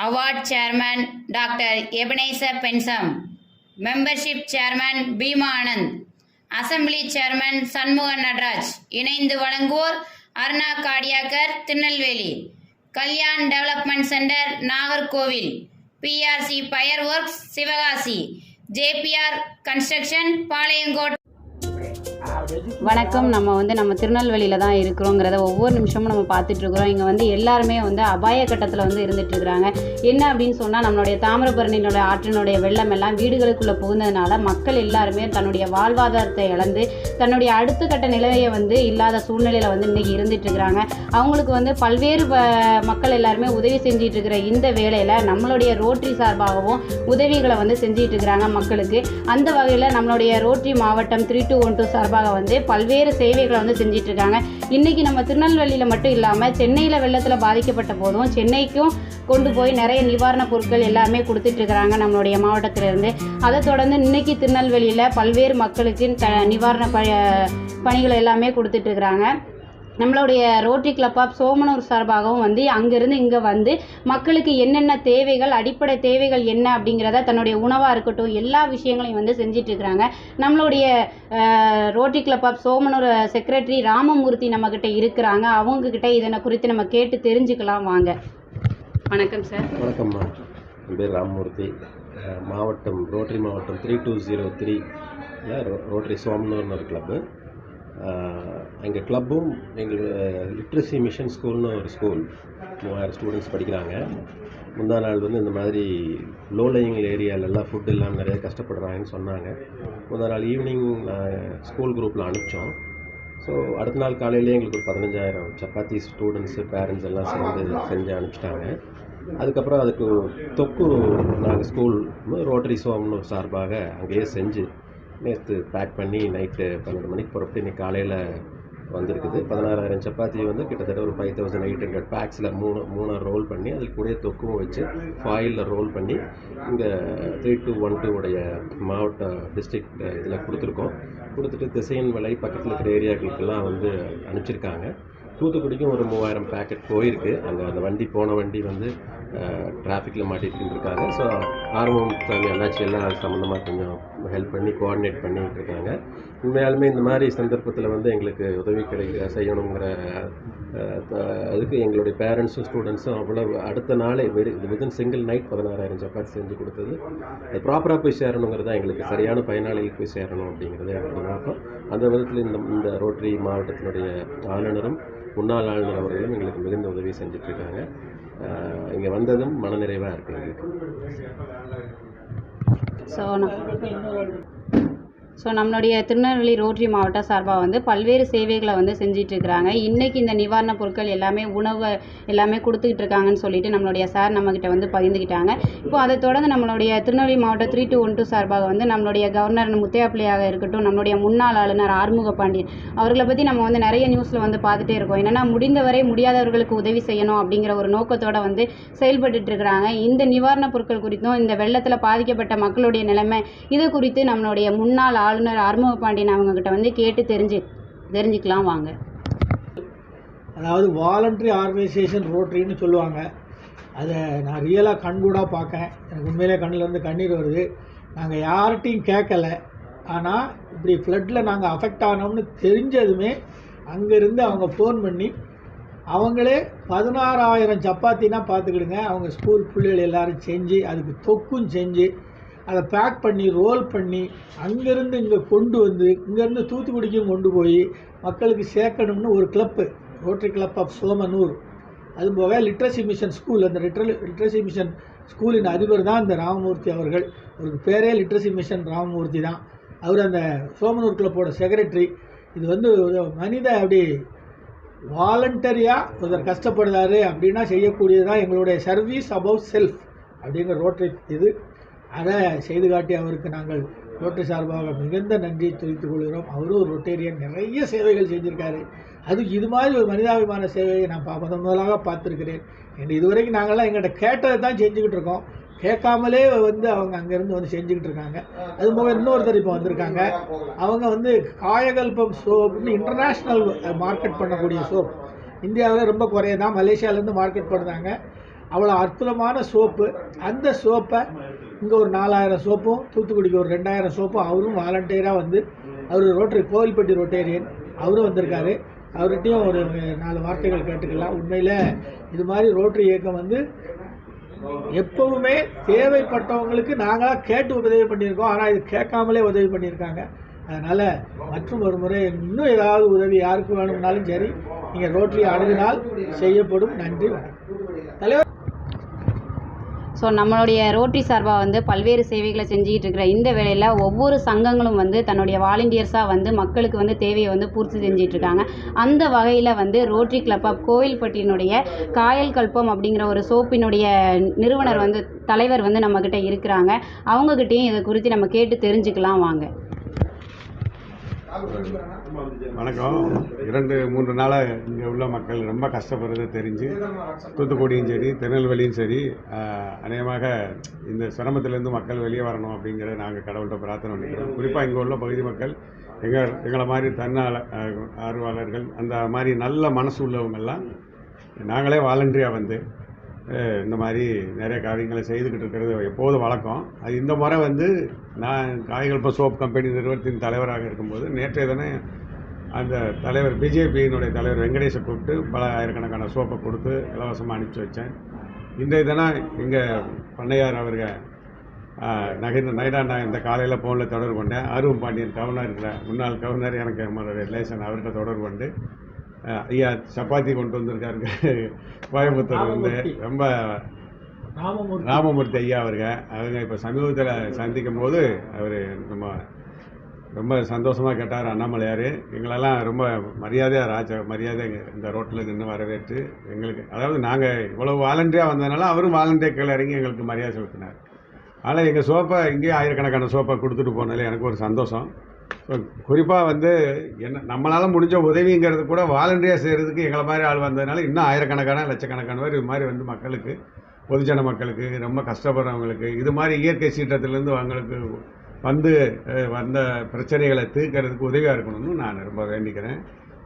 Award chairman doctor எபனேச பென்சம் membership chairman Bheema Anand assembly chairman Shanmuga Natraj இணைந்து வழங்குவோர் Aruna காடியாக்கர் Tirunelveli Kalyan development centre Nagercoil BRC fire works Sivakasi JBR construction Palayamkottai வணக்கம். நம்ம வந்து நம்ம திருநெல்வேலியில் தான் இருக்கிறோங்கிறத ஒவ்வொரு நிமிஷமும் நம்ம பார்த்துட்டு இருக்கிறோம். இங்கே வந்து எல்லாருமே வந்து அபாய கட்டத்தில் வந்து இருந்துட்டு இருக்கிறாங்க. என்ன அப்படின்னு சொன்னால் நம்மளுடைய தாமிரபரணியினோட ஆற்றினுடைய வெள்ளம் எல்லாம் வீடுகளுக்குள்ளே புகுந்ததுனால மக்கள் எல்லாருமே தன்னுடைய வாழ்வாதாரத்தை இழந்து தன்னுடைய அடுத்த கட்ட நிலையை வந்து இல்லாத சூழ்நிலையில் வந்து இன்னைக்கு இருந்துட்டு இருக்கிறாங்க. அவங்களுக்கு வந்து பல்வேறு மக்கள் எல்லாருமே உதவி செஞ்சிட்டு இருக்கிற இந்த வேலையில் நம்மளுடைய ரோட்டரி சார்பாகவும் உதவிகளை வந்து செஞ்சிட்டு இருக்கிறாங்க மக்களுக்கு. அந்த வகையில் நம்மளுடைய ரோட்டரி மாவட்டம் த்ரீ டூ ஒன் டூ சார்பாக வந்து பல்வேறு சேவைகளை வந்து செஞ்சிட்டு இருக்காங்க இன்னைக்கு நம்ம திருநெல்வேலியில் மட்டும் இல்லாமல் சென்னையில் வெள்ளத்தில் பாதிக்கப்பட்ட போதும் சென்னைக்கும் கொண்டு போய் நிறைய நிவாரணப் பொருட்கள் எல்லாமே கொடுத்துட்டு இருக்கிறாங்க நம்மளுடைய மாவட்டத்திலிருந்து. அதை தொடர்ந்து இன்னைக்கு திருநெல்வேலியில் பல்வேறு மக்களுக்கு த நிவாரண ப பணிகள் எல்லாமே கொடுத்துட்டு இருக்கிறாங்க நம்மளுடைய ரோட்டரி கிளப் ஆஃப் சோமனூர் சார்பாகவும் வந்து அங்கேருந்து இங்கே வந்து மக்களுக்கு என்னென்ன தேவைகள் அடிப்படை தேவைகள் என்ன அப்படிங்கிறத தன்னுடைய உணவாக இருக்கட்டும் எல்லா விஷயங்களையும் வந்து செஞ்சிட்ருக்கிறாங்க நம்மளுடைய rotary club of Somanur secretary Ramamurthy நம்மக்கிட்ட இருக்கிறாங்க. அவங்கக்கிட்ட இதனை குறித்து நம்ம கேட்டு தெரிஞ்சுக்கலாம் வாங்க. வணக்கம் சார். வணக்கம்மா என் பேர் ராமமூர்த்தி. மாவட்டம் ரோட்டரி மாவட்டம் three two zero three rotary சோமனூர்னு ஒரு கிளப்பு. எங்கள் கிளப்பும் எங்கள் லிட்ரஸி மிஷன் ஸ்கூல்னு ஒரு ஸ்கூல் மூவாயிரம் ஸ்டூடெண்ட்ஸ் படிக்கிறாங்க. முந்தா நாள் வந்து இந்த மாதிரி லோ லையிங் ஏரியாலெல்லாம் ஃபுட் இல்லாமல் நிறைய கஷ்டப்படுறாங்கன்னு சொன்னாங்க. முந்தா நாள் ஈவினிங் ஸ்கூல் குரூப்பில் அனுப்பிச்சோம். ஸோ அடுத்த நாள் காலையிலே எங்களுக்கு ஒரு பதினஞ்சாயிரம் சப்பாத்தி ஸ்டூடெண்ட்ஸு பேரண்ட்ஸ் எல்லாம் சேர்ந்து செஞ்சு அனுப்பிச்சிட்டாங்க. அதுக்கப்புறம் அதுக்கு தொக்கு நாங்கள் ஸ்கூல் ரோட்டரி சோம்னு ஒரு சார்பாக அங்கேயே செஞ்சு நேற்று பேக் பண்ணி நைட்டு பன்னெண்டு மணிக்கு புறப்பட்டு இன்னைக்கு காலையில் வந்திருக்குது. பதினாறாயிரம் சப்பாத்தி வந்து கிட்டத்தட்ட ஒரு ஃபைவ் தௌசண்ட் எயிட் ஹண்ட்ரட் பேக்ஸில் மூணு மூணு ரோல் பண்ணி அதில் கூட தொக்கும் வச்சு ஃபாயிலில் ரோல் பண்ணி இங்கே த்ரீ டூ ஒன் டூ உடைய மாவட்ட டிஸ்ட்ரிக்ட் இதில் கொடுத்துருக்கோம். கொடுத்துட்டு திசையின் விலை பக்கத்தில் இருக்கிற ஏரியாக்களுக்கெல்லாம் வந்து அனுப்பிச்சிருக்காங்க. தூத்துக்குடிக்கும் ஒரு மூவாயிரம் பேக்கெட் போயிருக்கு. அங்கே அந்த வண்டி போன வண்டி வந்து டிராஃபிக்கில் மாட்டிட்டு இருக்காங்க ஸோ ஆர்வம் சாமி அண்ணாச்சி எல்லாம் அது சம்மந்தமாக கொஞ்சம் ஹெல்ப் பண்ணி கோஆர்டினேட் பண்ணிகிட்டு இருக்காங்க. உண்மையாலுமே இந்த மாதிரி சந்தர்ப்பத்தில் வந்து எங்களுக்கு உதவி கிடைக்க செய்யணுங்கிற த- அதுக்கு எங்களுடைய பேரண்ட்ஸும் ஸ்டூடெண்ட்ஸும் அவ்வளோ அடுத்த நாளே வெரி வித்தின் சிங்கிள் நைட் பதினாறாயிரம் சப்பாத்தி செஞ்சு கொடுத்தது. அது ப்ராப்பராக போய் சேரணுங்கிறது தான் எங்களுக்கு சரியான பயனாளிகளுக்கு போய் சேரணும் அப்படிங்கிறது எங்களுடைய நோக்கம் அந்த விதத்தில் இந்த இந்த ரோட்டரி மாவட்டத்தினுடைய ஆளுநரும் முன்னாள் ஆளுநர் அவர்களும் எங்களுக்கு மிகுந்த உதவி செஞ்சுட்டு இருக்காங்க இங்கே வந்ததும் மனநிறைவாக இருக்கு எங்களுக்கு. ஸோ ஸோ நம்மளுடைய திருநெல்வேலி ரோட்டரி மாவட்ட சார்பாக வந்து பல்வேறு சேவைகளை வந்து செஞ்சிட்ருக்கிறாங்க. இன்றைக்கி இந்த நிவாரணப் பொருட்கள் எல்லாமே உணவு எல்லாமே கொடுத்துக்கிட்டு இருக்காங்கன்னு சொல்லிட்டு நம்மளுடைய சார் நம்மக்கிட்ட வந்து பகிர்ந்துக்கிட்டாங்க. இப்போ அதை தொடர்ந்து நம்மளுடைய திருநெல்வேலி மாவட்டம் த்ரீ டூ ஒன் டூ சார்பாக வந்து நம்மளுடைய கவர்னர் முத்தையாப்பிள்ளையாக இருக்கட்டும் நம்மளுடைய முன்னாள் ஆளுநர் ஆறுமுக பாண்டியன் அவர்களை பற்றி நம்ம வந்து நிறைய நியூஸில் வந்து பார்த்துட்டே இருக்கோம். என்னென்னா முடிந்தவரை முடியாதவர்களுக்கு உதவி செய்யணும் அப்படிங்கிற ஒரு நோக்கத்தோடு வந்து செயல்பட்டுட்டு இருக்கிறாங்க இந்த நிவாரணப் பொருட்கள் குறித்தும் இந்த வெள்ளத்தில் பாதிக்கப்பட்ட மக்களுடைய நிலைமை இது குறித்து நம்மளுடைய முன்னாள் ஆளுநர் ஆறுமுக பாண்டியன் அவங்கக்கிட்ட வந்து கேட்டு தெரிஞ்சு தெரிஞ்சுக்கலாம் வாங்க. அதாவது வாலண்டரி ஆர்கனைசேஷன் ரோட்ரின்னு சொல்லுவாங்க. அதை நான் ரியலாக கண்கூடாக பார்க்கேன் எனக்கு உண்மையிலே கண்ணிலேருந்து கண்ணீர் வருது. நாங்கள் யார்கிட்டையும் கேட்கல. ஆனால் இப்படி ஃப்ளட்டில் நாங்கள் அஃபெக்ட் ஆனோம்னு தெரிஞ்சதுமே அங்கேருந்து அவங்க ஃபோன் பண்ணி அவங்களே பதினாறாயிரம் சப்பாத்தினா பார்த்துக்கிடுங்க. அவங்க ஸ்கூல் பிள்ளைகள் எல்லோரும் செஞ்சு அதுக்கு தொக்கும் செஞ்சு அதை பேக் பண்ணி ரோல் பண்ணி அங்கேருந்து இங்கே கொண்டு வந்து இங்கேருந்து தூத்துக்குடிக்கும் கொண்டு போய் மக்களுக்கு சேர்க்கணும்னு ஒரு club rotary club of Somanur அது போக லிட்ரஸி மிஷன் ஸ்கூல் அந்த லிட்ரல் லிட்ரஸி மிஷன் ஸ்கூலின் அதிபர் தான் இந்த ராமமூர்த்தி அவர்கள். அவருக்கு பேரே லிட்ரஸி மிஷன் ராமமூர்த்தி தான். அவர் அந்த சோமனூர் கிளப்போட செக்ரட்டரி இது வந்து ஒரு மனித அப்படி வாலண்டரியாக ஒருத்தர் கஷ்டப்படுறாரு அப்படின்னா செய்யக்கூடியது தான் எங்களுடைய சர்வீஸ் அபவுட் செல்ஃப் அப்படிங்கிற ரோட்டரி இது. அதை செய்து காட்டி அவருக்கு நாங்கள் ரோட்டரி சார்பாக மிகுந்த நன்றியை தெரிவித்துக் கொள்கிறோம். அவரும் ஒரு ரொட்டேரியன். நிறைய சேவைகள் செஞ்சுருக்காரு. அது இது மாதிரி ஒரு மனிதாபிமான சேவையை நான் பா- முதன் முதலாக பார்த்துருக்கிறேன். என்று இதுவரைக்கும் நாங்கள்லாம் எங்கள்கிட்ட கேட்டதை தான் செஞ்சுக்கிட்டு இருக்கோம். கேட்காமலே வந்து அவங்க அங்கேருந்து வந்து செஞ்சுக்கிட்டு இருக்காங்க. அது போக இன்னொருத்தர் இப்போ வந்திருக்காங்க. அவங்க வந்து காயகல்பம் சோப்னு இன்டர்நேஷ்னல் மார்க்கெட் பண்ணக்கூடிய சோப். இந்தியாவில் ரொம்ப குறையதான். மலேசியாவிலேருந்து மார்க்கெட் பண்ணுறாங்க அவ்வளோ அற்புதமான சோப்பு. அந்த சோப்பை இங்கே ஒரு நாலாயிரம் சோப்பும் தூத்துக்குடிக்கு ஒரு ரெண்டாயிரம் சோப்பும் அவரும் வாலண்டியராக வந்து அவர் ரோட்டரி கோவில்பட்டி ரொட்டேரியன் அவரும் வந்திருக்காரு. அவர்கிட்டையும் ஒரு நாலு வார்த்தைகள் கேட்டுக்கலாம். உண்மையில் இது மாதிரி ரோட்டரி இயக்கம் வந்து எப்பவுமே தேவைப்பட்டவங்களுக்கு நாங்களாக கேட்டு உதவி பண்ணியிருக்கோம். ஆனால் இது கேட்காமலே உதவி பண்ணியிருக்காங்க. அதனால் மற்றும் ஒரு முறை இன்னும் ஏதாவது உதவி யாருக்கு வேணும்னாலும் சரி நீங்கள் ரோட்டரி அணுகினால் செய்யப்படும். நன்றி வணக்கம். தலைவர் ஸோ நம்மளுடைய ரோட்டரி சார்பாக வந்து பல்வேறு சேவைகளை செஞ்சுக்கிட்டு இருக்கிற இந்த வேளையில் ஒவ்வொரு சங்கங்களும் வந்து தன்னுடைய வாலண்டியர்ஸாக வந்து மக்களுக்கு வந்து தேவையை வந்து பூர்த்தி செஞ்சுட்டு இருக்காங்க. அந்த வகையில் வந்து ரோட்டரி கிளப் ஆஃப் கோவில்பட்டியினுடைய காயல் கல்பம் அப்படிங்கிற ஒரு சோப்பினுடைய நிறுவனர் வந்து தலைவர் வந்து நம்மக்கிட்ட இருக்கிறாங்க. அவங்கக்கிட்டேயும் இதை குறித்து நம்ம கேட்டு தெரிஞ்சுக்கலாம் வாங்க. வணக்கம். இரண்டு மூன்று நாளாக இங்கே உள்ள மக்கள் ரொம்ப கஷ்டப்படுறதை தெரிஞ்சு தூத்துக்குடியும் சரி திருநெல்வேலியும் சரி அநேகமாக இந்த சிரமத்திலேருந்து மக்கள் வெளியே வரணும் அப்படிங்கிறத நாங்கள் கடவுள்கிட்ட பிரார்த்தனை பண்ணிக்கிறோம். குறிப்பாக இங்கே உள்ள பகுதி மக்கள் எங்கள் எங்களை மாதிரி தன்னால ஆர்வலர்கள் அந்த மாதிரி நல்ல மனசு உள்ளவங்கெல்லாம் நாங்களே வாலண்டரியாக வந்து இந்த மாதிரி நிறைய காரியங்களை செய்துக்கிட்டு இருக்கிறது எப்போதும் வழக்கம். அது இந்த முறை வந்து நான் காய்கல்ப சோப் கம்பெனி நிறுவனத்தின் தலைவராக இருக்கும்போது நேற்றைய தினம் அந்த தலைவர் பிஜேபியினுடைய தலைவர் வெங்கடேஷை கூப்பிட்டு பல ஆயிரக்கணக்கான சோப்பை கொடுத்து இலவசமாக அனுப்பிச்சி வச்சேன். இன்றைய தினம் இங்கே பண்ணையார் அவர்கள் நகை நைடா நான் இந்த காலையில் ஃபோனில் தொடர்பு கொண்டேன். அருவம் பாண்டியன் கவர்னர் முன்னாள் கவர்னர் எனக்கு நம்மளோட ரிலேஷன் அவர்கிட்ட தொடர்பு கொண்டு ஐயா சப்பாத்தி கொண்டு வந்திருக்காருங்க. கோயம்புத்தூர் வந்து ரொம்ப ராமமூர்த்தி. ராமமூர்த்தி ஐயா அவருங்க. அவங்க இப்போ சமீபத்தில் சந்திக்கும் போது அவர் நம்ம ரொம்ப சந்தோஷமாக கேட்டார் அண்ணாமலையார். எங்களெல்லாம் ரொம்ப மரியாதையாக ராஜ மரியாதை இந்த ரோட்டில் நின்று வரவேற்று எங்களுக்கு அதாவது நாங்கள் இவ்வளவு வாலண்டியாக வந்ததுனால அவரும் வாலண்டியர் கீழே இறங்கி எங்களுக்கு மரியாதை செலுத்தினார். ஆனால் எங்கள் சோப்பை இங்கேயே ஆயிரக்கணக்கான சோப்பை கொடுத்துட்டு போனாலே எனக்கு ஒரு சந்தோஷம். குறிப்பாக வந்து என்ன நம்மளால் முடிஞ்ச உதவிங்கிறது கூட வாலண்டியர் செய்கிறதுக்கு எங்களை மாதிரி ஆள் வந்ததுனால இன்னும் ஆயிரக்கணக்கான லட்சக்கணக்கான பேர் இது மாதிரி வந்து மக்களுக்கு பொதுஜன மக்களுக்கு ரொம்ப கஷ்டப்படுறவங்களுக்கு இது மாதிரி இயற்கை சீற்றத்திலேருந்து அவங்களுக்கு வந்து வந்த பிரச்சனைகளை தீர்க்கறதுக்கு உதவியாக இருக்கணும்னு நான் ரொம்ப வேண்டிக்கிறேன்.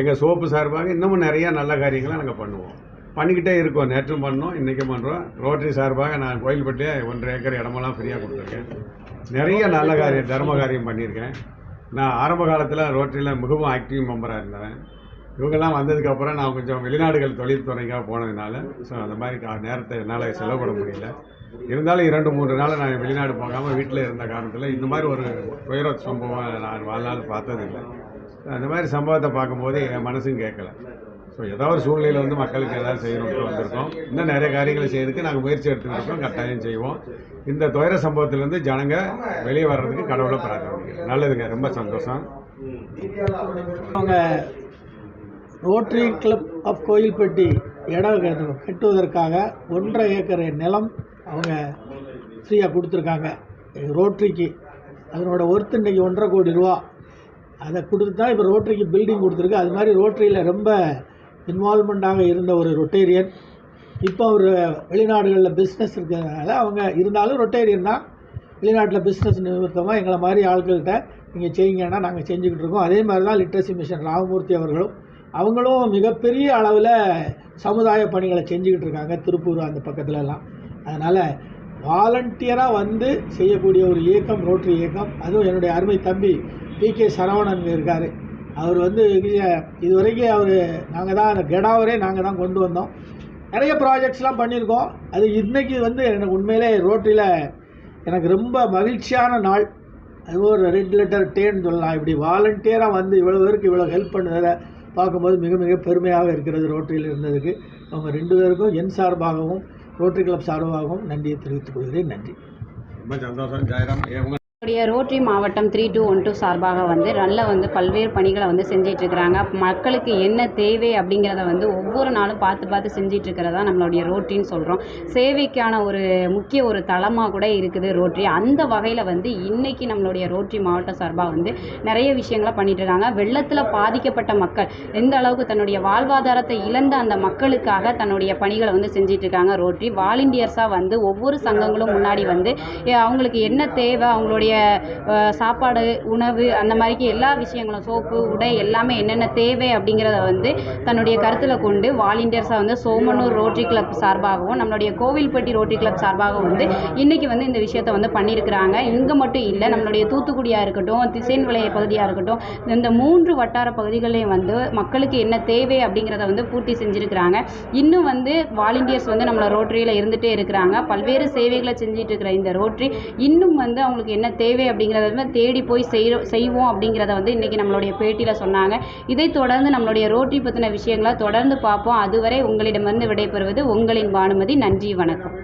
எங்கள் சோப்பு சார்பாக இன்னமும் நிறையா நல்ல காரியங்களை நாங்கள் பண்ணுவோம். பண்ணிக்கிட்டே இருக்கோம். நேற்றும் பண்ணோம் இன்றைக்கும் பண்ணுறோம் ரோட்டரி சார்பாக நான் கோயில்பட்டியே ஒன்றரை ஏக்கர் இடமெல்லாம் ஃப்ரீயாக கொடுத்துருக்கேன். நிறைய நல்ல காரியம் தர்ம காரியம் பண்ணியிருக்கேன். நான் ஆரம்ப காலத்தில் ரோட்டரியில் மிகவும் ஆக்டிவ் மெம்பராக இருந்தேன் இவங்கெல்லாம் வந்ததுக்கப்புறம் நான் கொஞ்சம் வெளிநாடுகள் தொழில்துறைக்காக போனதுனால ஸோ அந்த மாதிரி கா- நேரத்தை என்னால் செலவிட முடியல. இருந்தாலும் இரண்டு மூன்று நாள் நான் வெளிநாடு போகாமல் வீட்டில் இருந்த காரணத்தில் இந்த மாதிரி ஒரு துயர சம்பவம் நான் வாழ்நாள் பார்த்ததில்லை. அந்த மாதிரி சம்பவத்தை பார்க்கும்போது என் மனசும் கேட்கல. ஸோ ஏதோ ஒரு சூழ்நிலையில் வந்து மக்களுக்கு ஏதாவது செய்யணும்னு வந்திருக்கோம். இன்னும் நிறைய காரியங்களை செய்யறதுக்கு நாங்கள் முயற்சி எடுத்துக்கிட்டு இருக்கோம் கட்டாயம் செய்வோம். இந்த துயர சம்பவத்திலேருந்து ஜனங்க வெளியே வர்றதுக்கு கடவுளை பிரார்த்தனை நல்லதுங்க ரொம்ப சந்தோஷம். அவங்க ரோட்டரி கிளப் ஆஃப் கோயில்பட்டி இடம் கட்டுவதற்காக ஒன்றரை ஏக்கர் நிலம் அவங்க ஃப்ரீயாக கொடுத்துருக்காங்க. ரோட்ரிக்கு அதனோட ஒர்த்து இன்றைக்கி ஒன்றரை கோடி ரூபா. அதை கொடுத்து தான் இப்போ ரோட்ரிக்கு பில்டிங் கொடுத்துருக்கு. அது மாதிரி ரோட்ரியில் ரொம்ப இன்வால்மெண்ட்டாக இருந்த ஒரு ரொட்டேரியன். இப்போ அவர் வெளிநாடுகளில் பிஸ்னஸ் இருக்கிறதுனால அவங்க இருந்தாலும் ரொட்டேரியன் தான். வெளிநாட்டில் பிஸ்னஸ் நிமித்தமாக எங்களை மாதிரி ஆட்கள்கிட்ட நீங்கள் செய்யுங்கன்னா நாங்கள் செஞ்சுக்கிட்டு இருக்கோம். அதே மாதிரி தான் லிட்ரஸி மிஷன் ராமமூர்த்தி அவர்களும். அவங்களும் மிகப்பெரிய அளவில் சமுதாய பணிகளை செஞ்சுக்கிட்டு இருக்காங்க திருப்பூர் அந்த பக்கத்துலலாம். அதனால் வாலண்டியராக வந்து செய்யக்கூடிய ஒரு இயக்கம் ரோட்டரி இயக்கம். அதுவும் என்னுடைய அருமை தம்பி பி கே சரவணன் இருக்கார். அவர் வந்து இது- இதுவரைக்கும் அவர் நாங்கள் தான் அந்த கெடாவரே நாங்கள் தான் கொண்டு வந்தோம். நிறைய ப்ராஜெக்ட்ஸ்லாம் பண்ணியிருக்கோம். அது இன்றைக்கி வந்து எனக்கு உண்மையிலே ரோட்டில் எனக்கு ரொம்ப மகிழ்ச்சியான நாள். அது ஒரு ரெட் லெட்டர் டேன்னு சொல்லலாம். இப்படி வாலண்டியராக வந்து இவ்வளோ பேருக்கு இவ்வளோ ஹெல்ப் பண்ணதை பார்க்கும்போது மிக மிக பெருமையாக இருக்கிறது ரோட்டரியில் இருந்ததுக்கு. அவங்க ரெண்டு பேருக்கும் என் சார்பாகவும் ரோட்டரி கிளப் சார்பாகவும் நன்றியை தெரிவித்துக் கொள்கிறேன். நன்றி. ரொம்ப சந்தோஷம். ஜெயராம் நம்முடைய ரோட்டரி மாவட்டம் த்ரீ டூ ஒன் டூ சார்பாக வந்து நல்ல வந்து பல்வேறு பணிகளை வந்து செஞ்சிட்ருக்கிறாங்க. மக்களுக்கு என்ன தேவை அப்படிங்கிறத வந்து ஒவ்வொரு நாளும் பார்த்து பார்த்து செஞ்சிட்ருக்கிறதா நம்மளுடைய ரோட்ரின்னு சொல்கிறோம் சேவைக்கான ஒரு முக்கிய ஒரு தளமாக கூட இருக்குது ரோட்டரி. அந்த வகையில் வந்து இன்றைக்கி நம்மளுடைய ரோட்டரி மாவட்ட சார்பாக வந்து நிறைய விஷயங்களை பண்ணிட்டு இருக்காங்க வெள்ளத்தில் பாதிக்கப்பட்ட மக்கள் எந்த அளவுக்கு தன்னுடைய வாழ்வாதாரத்தை இழந்த அந்த மக்களுக்காக தன்னுடைய பணிகளை வந்து செஞ்சிட்ருக்காங்க ரோட்ரி ரோட்டரி. வாலண்டியர்ஸாக வந்து ஒவ்வொரு சங்கங்களும் முன்னாடி வந்து அவங்களுக்கு என்ன தேவை அவங்களுடைய நம்மளுடைய சாப்பாடு உணவு அந்த மாதிரிக்கு எல்லா விஷயங்களும் சோப்பு உடை எல்லாமே என்னென்ன தேவை அப்படிங்கிறத வந்து தன்னுடைய கருத்தில் கொண்டு வாலண்டியர்ஸாக வந்து சோமனூர் ரோட்டரி கிளப் சார்பாகவும் நம்மளுடைய கோவில்பட்டி ரோட்டரி கிளப் சார்பாகவும் வந்து இன்றைக்கி வந்து இந்த விஷயத்தை வந்து பண்ணியிருக்கிறாங்க இங்கே மட்டும் இல்லை நம்மளுடைய தூத்துக்குடியாக இருக்கட்டும் திசைன் விளைய பகுதியாக இருக்கட்டும் இந்த மூன்று வட்டார பகுதிகளையும் வந்து மக்களுக்கு என்ன தேவை அப்படிங்கிறத வந்து பூர்த்தி செஞ்சுருக்கிறாங்க. இன்னும் வந்து வாலண்டியர்ஸ் வந்து நம்மளை ரோட்டரியில் இருந்துகிட்டே இருக்கிறாங்க. பல்வேறு சேவைகளை செஞ்சிட்டு இருக்கிற இந்த ரோட்டரி இன்னும் வந்து அவங்களுக்கு என்ன தேவை அப்படிங்கிறத வந்து தேடி போய் செய்கிறோம் செய்வோம் அப்படிங்கிறத வந்து இன்றைக்கி நம்மளுடைய பேட்டியில் சொன்னாங்க. இதை தொடர்ந்து நம்மளுடைய ரோட்டி பற்றின விஷயங்களை தொடர்ந்து பார்ப்போம். அதுவரை உங்களிடமிருந்து விடைபெறுவது உங்களின் பானுமதி. நன்றி வணக்கம்.